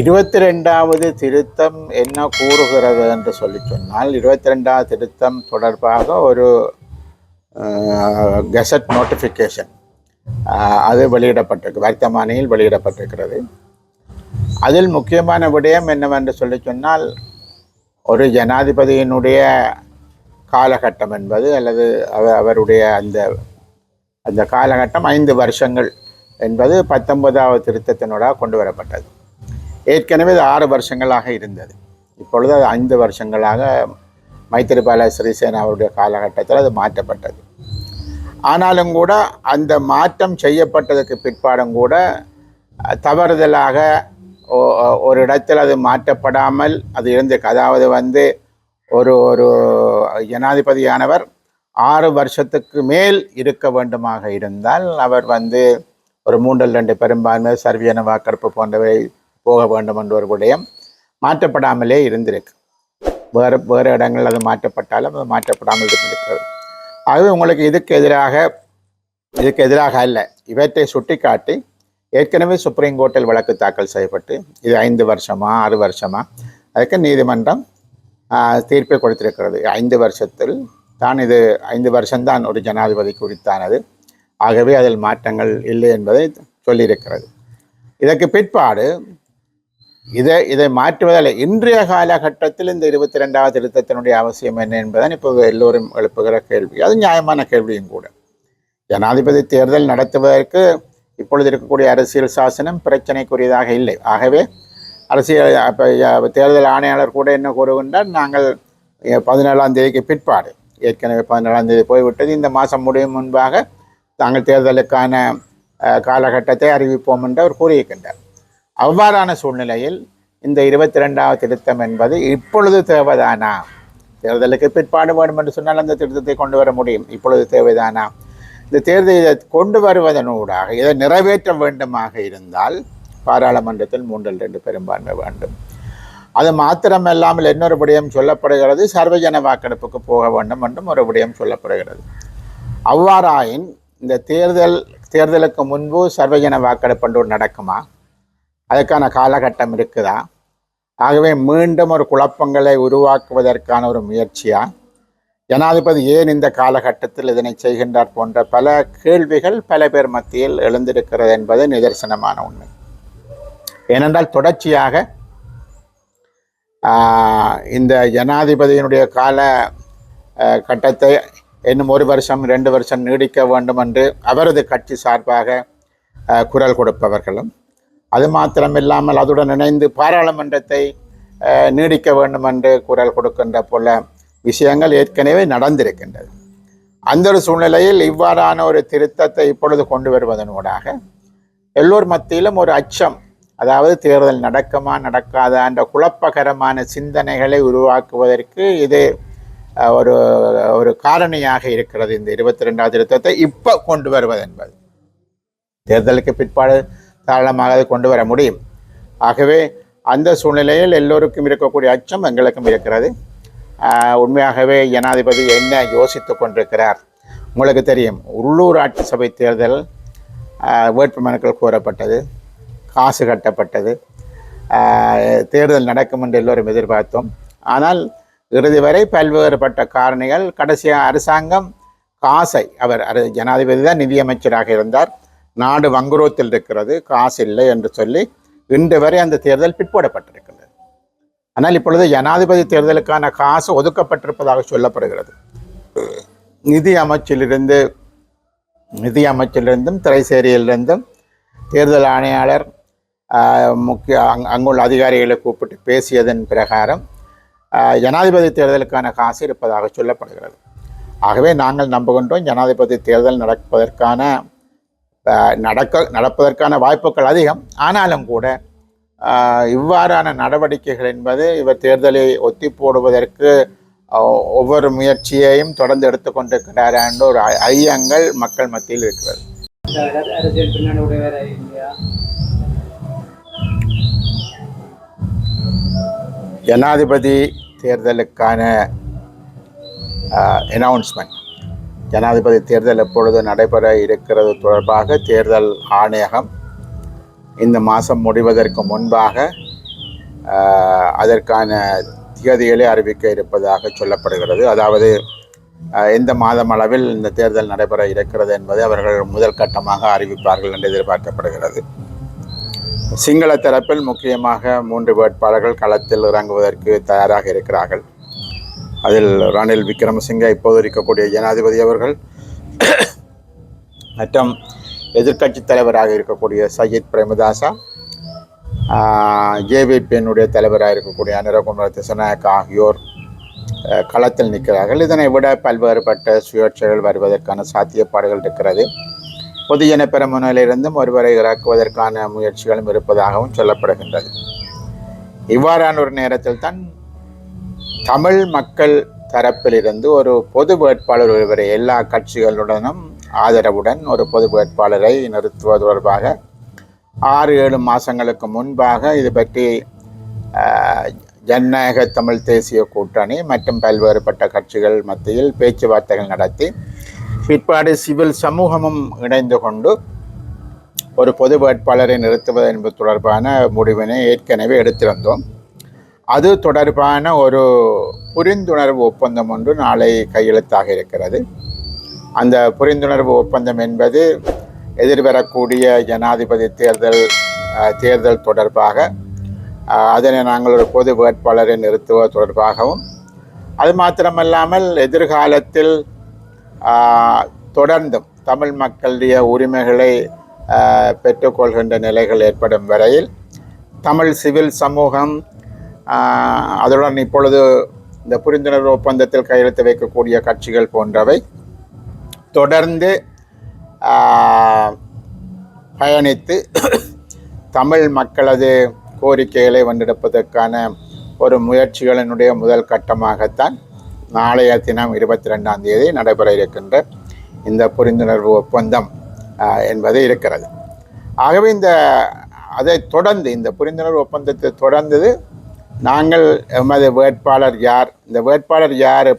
இருபத்தி ரெண்டாவது திருத்தம் என்ன கூறுகிறது என்று சொல்லி சொன்னால் இருபத்தி ரெண்டாவது திருத்தம் தொடர்பாக ஒரு கெசட் நோட்டிஃபிகேஷன் அது வெளியிடப்பட்டிருக்கு வர்த்தமானியில் வெளியிடப்பட்டிருக்கிறது. அதில் முக்கியமான விடயம் என்னவென்று சொல்லி சொன்னால் ஒரு ஜனாதிபதியினுடைய காலகட்டம் என்பது அல்லது அவருடைய அந்த அந்த காலகட்டம் ஐந்து வருஷங்கள் என்பது பத்தொன்பதாவது திருத்தத்தினூடாக கொண்டு வரப்பட்டது. ஏற்கனவே இது ஆறு வருஷங்களாக இருந்தது. இப்பொழுது அது ஐந்து வருஷங்களாக மைத்திரிபால சிறிசேனா அவருடைய காலகட்டத்தில் அது மாற்றப்பட்டது. ஆனாலும் கூட அந்த மாற்றம் செய்யப்பட்டதுக்கு பிற்பாடும் கூட தவறுதலாக ஒரு இடத்தில் அது மாற்றப்படாமல் அது இருந்திருக்கு அதாவது வந்து ஒரு ஒரு ஜனாதிபதியானவர் ஆறு வருஷத்துக்கு மேல் இருக்க வேண்டுமாக இருந்தால் அவர் வந்து ஒரு மூன்றில் ரெண்டு பெரும்பான்மை சர்வியன வாக்கெடுப்பு போன்றவை போக வேண்டும் என்ற ஒரு விடயம் மாற்றப்படாமலே இருந்திருக்கு. வேறு வேறு இடங்கள் அது மாற்றப்பட்டாலும் அது மாற்றப்படாமல் இருந்திருக்கிறது. ஆகவே உங்களுக்கு இதுக்கு எதிராக இதுக்கு எதிராக அல்ல. இவற்றை சுட்டிக்காட்டி ஏற்கனவே சுப்ரீம் கோர்ட்டில் வழக்கு தாக்கல் செய்யப்பட்டு இது ஐந்து வருஷமா ஆறு வருஷமா அதுக்கு நீதிமன்றம் தீர்ப்பை கொடுத்திருக்கிறது. ஐந்து வருஷத்தில் தான் இது ஐந்து வருஷம்தான் ஒரு ஜனாதிபதி குறித்தானது. ஆகவே அதில் மாற்றங்கள் இல்லை என்பதை சொல்லியிருக்கிறது. இதற்கு பிற்பாடு இதை இதை மாற்றுவதில் இன்றைய காலகட்டத்தில் இந்த இருபத்தி ரெண்டாவது திருத்தத்தினுடைய அவசியம் என்ன என்பதுதான் இப்போ எல்லோரும் எழுப்புகிற கேள்வி. அது நியாயமான கேள்வியும் கூட. ஜனாதிபதி தேர்தல் நடத்துவதற்கு இப்பொழுது இருக்கக்கூடிய அரசியல் சாசனம் பிரச்சனைக்குரியதாக இல்லை. ஆகவே அரசியல் இப்போ தேர்தல் ஆணையாளர் கூட என்ன கூறுகின்றார்? நாங்கள் பதினேழாம் தேதிக்கு பிற்பாடு ஏற்கனவே பதினேழாம் தேதி போய்விட்டது. இந்த மாதம் முடியும் முன்பாக தாங்கள் தேர்தலுக்கான காலகட்டத்தை அறிவிப்போம் என்று அவர் கூறியிருக்கின்றார். அவ்வாறான சூழ்நிலையில் இந்த இருபத்தி ரெண்டாவது திருத்தம் என்பது இப்பொழுது தேவைதானா? தேர்தலுக்கு பிற்பாடு வேண்டும் என்று சொன்னால் அந்த திருத்தத்தை கொண்டு வர முடியும். இப்பொழுது தேவைதானா? இந்த தேர்தலை இதை கொண்டு வருவதனூடாக இதை நிறைவேற்ற வேண்டுமாக இருந்தால் பாராளுமன்றத்தில் மூன்றில் ரெண்டு பெரும்பான்மை வேண்டும். அது மாத்திரமல்லாமல் இன்னொரு விடயம் சொல்லப்படுகிறது சர்வஜன வாக்கெடுப்புக்கு போக வேண்டும் என்றும் ஒரு விடயம் சொல்லப்படுகிறது. அவ்வாறாயின் இந்த தேர்தல் தேர்தலுக்கு முன்பு சர்வஜன வாக்கெடுப்பு ஒன்று நடக்குமா? அதுக்கான காலகட்டம் இருக்குதா? ஆகவே மீண்டும் ஒரு குழப்பங்களை உருவாக்குவதற்கான ஒரு முயற்சியா? ஜனாதிபதி ஏன் இந்த காலகட்டத்தில் இதனை செய்கின்றார் போன்ற பல கேள்விகள் பல பேர் மத்தியில் எழுந்திருக்கிறது என்பது நிதர்சனமான உண்மை. ஏனென்றால் தொடர்ச்சியாக இந்த ஜனாதிபதியினுடைய கால கட்டத்தை இன்னும் ஒரு வருஷம் ரெண்டு வருஷம் நீடிக்க வேண்டும் என்று அவரது கட்சி சார்பாக குரல் கொடுப்பவர்களும் அது மாத்திரமில்லாமல் அதுடன் இணைந்து பாராளுமன்றத்தை நீடிக்க வேண்டும் என்று குரல் கொடுக்கின்ற போல விஷயங்கள் ஏற்கனவே நடந்திருக்கின்றது. அந்த ஒரு சூழ்நிலையில் இவ்வாறான ஒரு திருத்தத்தை இப்பொழுது கொண்டு வருவதனூடாக எல்லோர் மத்தியிலும் ஒரு அச்சம் அதாவது தேர்தல் நடக்குமா நடக்காதா என்ற குழப்பகரமான சிந்தனைகளை உருவாக்குவதற்கு இது ஒரு ஒரு காரணியாக இருக்கிறது இந்த இருபத்தி ரெண்டாவது திருத்தத்தை இப்போ கொண்டு வருவது என்பது தேர்தலுக்கு பிற்பாடு தாராளமாக அதை கொண்டு வர முடியும். ஆகவே அந்த சூழ்நிலையில் எல்லோருக்கும் இருக்கக்கூடிய அச்சம் எங்களுக்கும் இருக்கிறது. உண்மையாகவே ஜனாதிபதி என்ன யோசித்து கொண்டிருக்கிறார்? உங்களுக்கு தெரியும் உள்ளூராட்சி சபை தேர்தல் வேட்புமனுக்கள் கோரப்பட்டது காசு கட்டப்பட்டது. தேர்தல் நடக்கும் என்று எல்லோரும் எதிர்பார்த்தோம். ஆனால் இறுதி வரை பல்வேறுபட்ட காரணிகள் கடைசியாக அரசாங்கம் காசை அவர் அரு- ஜனாதிபதி தான் நிதியமைச்சராக இருந்தார். நாடு வங்குரோத்தில் இருக்கிறது காசு இல்லை என்று சொல்லி இன்று வரை அந்த தேர்தல் பிற்போடப்பட்டிருக்கின்றது. ஆனால் இப்பொழுது ஜனாதிபதி தேர்தலுக்கான காசு ஒதுக்கப்பட்டிருப்பதாக சொல்லப்படுகிறது. நிதி அமைச்சிலிருந்து நிதி அமைச்சிலிருந்தும் திரைசேரியிலிருந்தும் தேர்தல் ஆணையாளர் முக்கிய அங் அங்குள்ள அதிகாரிகளை கூப்பிட்டு பேசியதன் பிரகாரம் ஜனாதிபதி தேர்தலுக்கான காசு இருப்பதாக சொல்லப்படுகிறது. ஆகவே நாங்கள் நம்புகின்றோம் ஜனாதிபதி தேர்தல் நடப்பதற்கான நடக்க நடப்பதற்கான வாய்ப்புகள் அதிகம். ஆனாலும் கூட இவ்வாறான நடவடிக்கைகள் என்பது இவர் தேர்தலை ஒத்தி போடுவதற்கு ஒவ்வொரு முயற்சியையும் தொடர்ந்து எடுத்துக்கொண்டிருக்கிறார் என்ற ஒரு ஐயங்கள் மக்கள் மத்தியில் இருக்கிறது. ஜனாதிபதி தேர்தலுக்கான அனௌன்ஸ்மெண்ட் ஜனாதிபதி தேர்தல் எப்பொழுது நடைபெற இருக்கிறது தொடர்பாக தேர்தல் ஆணையகம் இந்த மாதம் முடிவதற்கு முன்பாக அதற்கான திகதிகளை அறிவிக்க இருப்பதாக சொல்லப்படுகிறது. அதாவது எந்த மாதம் அளவில் இந்த தேர்தல் நடைபெற இருக்கிறது என்பதை அவர்கள் முதல் கட்டமாக அறிவிப்பார்கள் என்று எதிர்பார்க்கப்படுகிறது. சிங்கள தரப்பில் முக்கியமாக மூன்று வேட்பாளர்கள் களத்தில் இறங்குவதற்கு தயாராக இருக்கிறார்கள். அதில் ரணில் விக்ரமசிங்க இப்போது இருக்கக்கூடிய ஜனாதிபதி அவர்கள் மற்றும் எதிர்க்கட்சி தலைவராக இருக்கக்கூடிய சஜித் பிரேமதாசா ஜேபிபியினுடைய தலைவராக இருக்கக்கூடிய அனுரகுமார திசநாயக் ஆகியோர் களத்தில் நிற்கிறார்கள். இதனை விட பல்வேறுபட்ட சுயேட்சைகள் வருவதற்கான சாத்தியப்பாடுகள் இருக்கிறது. பொதுஜன பெருமுனையிலிருந்தும் ஒருவரை இறக்குவதற்கான முயற்சிகளும் இருப்பதாகவும் சொல்லப்படுகின்றது. இவ்வாறான ஒரு நேரத்தில் தான் தமிழ் மக்கள் தரப்பிலிருந்து ஒரு பொது வேட்பாளர் ஒருவரை எல்லா கட்சிகளுடனும் ஆதரவுடன் ஒரு பொது வேட்பாளரை நிறுத்துவது தொடர்பாக ஆறு ஏழு மாதங்களுக்கு முன்பாக இது பற்றி ஜனநாயக தமிழ் தேசிய கூட்டணி மற்றும் பல்வேறுபட்ட கட்சிகள் மத்தியில் பேச்சுவார்த்தைகள் நடத்தி பிற்பாடு சிவில் சமூகமும் இணைந்து கொண்டு ஒரு பொது வேட்பாளரை நிறுத்துவது என்பது தொடர்பான முடிவினை ஏற்கனவே எடுத்திருந்தோம். அது தொடர்பான ஒரு புரிந்துணர்வு ஒப்பந்தம் ஒன்று நாளை கையெழுத்தாக இருக்கிறது. அந்த புரிந்துணர்வு ஒப்பந்தம் என்பது எதிர்வரக்கூடிய ஜனாதிபதி தேர்தல் தேர்தல் தொடர்பாக அதனை நாங்கள் ஒரு பொது வேட்பாளரை நிறுத்துவது தொடர்பாகவும் அது மாத்திரமல்லாமல் எதிர்காலத்தில் தொடர்ந்தும் தமிழ் மக்களுடைய உரிமைகளை பெற்றுக்கொள்கின்ற நிலைகள் ஏற்படும் வரையில் தமிழ் சிவில் சமூகம் அதுடன் இப்பொழுது இந்த புரிந்துணர்வு ஒப்பந்தத்தில் கையெழுத்து வைக்கக்கூடிய கட்சிகள் போன்றவை தொடர்ந்து பயணித்து தமிழ் மக்களது கோரிக்கைகளை வந்தெடுப்பதற்கான ஒரு முயற்சிகளினுடைய முதல் கட்டமாகத்தான் நாளைய தினம் இருபத்தி ரெண்டாம் தேதி நடைபெற இருக்கின்ற இந்த புரிந்துணர்வு ஒப்பந்தம் என்பது இருக்கிறது. ஆகவே இந்த அதை தொடர்ந்து இந்த புரிந்துணர்வு ஒப்பந்தத்தை தொடர்ந்தது நாங்கள் எமது வேட்பாளர் யார்? இந்த வேட்பாளர் யார்?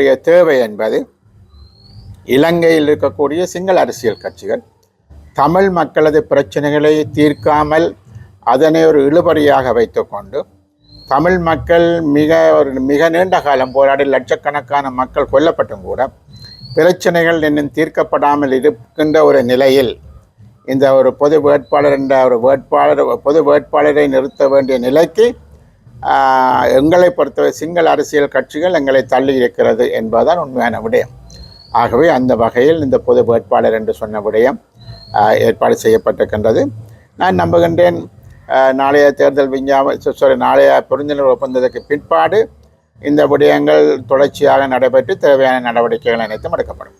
இருக்கக்கூடிய தேவை என்பது இலங்கையில் இருக்கக்கூடிய சிங்கள அரசியல் கட்சிகள் தமிழ் மக்களது பிரச்சனைகளை தீர்க்காமல் அதனை ஒரு இழுபறியாக வைத்துக்கொண்டு தமிழ் மக்கள் மிக ஒரு மிக நீண்ட காலம் போராடி லட்சக்கணக்கான மக்கள் கொல்லப்பட்டும் கூட பிரச்சனைகள் இன்னும் தீர்க்கப்படாமல் இருக்கின்ற ஒரு நிலையில் இந்த ஒரு பொது வேட்பாளர் என்ற ஒரு வேட்பாளர் பொது வேட்பாளரை நிறுத்த வேண்டிய நிலைக்கு எங்களை பொறுத்தவரை சிங்கள அரசியல் கட்சிகள் எங்களை தள்ளி இருக்கிறது என்பதுதான் உண்மையான விடயம். ஆகவே அந்த வகையில் இந்த பொது வேட்பாளர் என்று சொன்ன விடயம் ஏற்பாடு செய்யப்பட்டிருக்கின்றது. நான் நம்புகின்றேன் நாளைய தேர்தல் விஞ்ஞாப சாரி நாளைய புரிந்துணர்வு ஒப்பந்தத்துக்கு பிற்பாடு இந்த விடயங்கள் தொடர்ச்சியாக நடைபெற்று தேவையான நடவடிக்கைகள் அனைத்தும் எடுக்கப்படும்.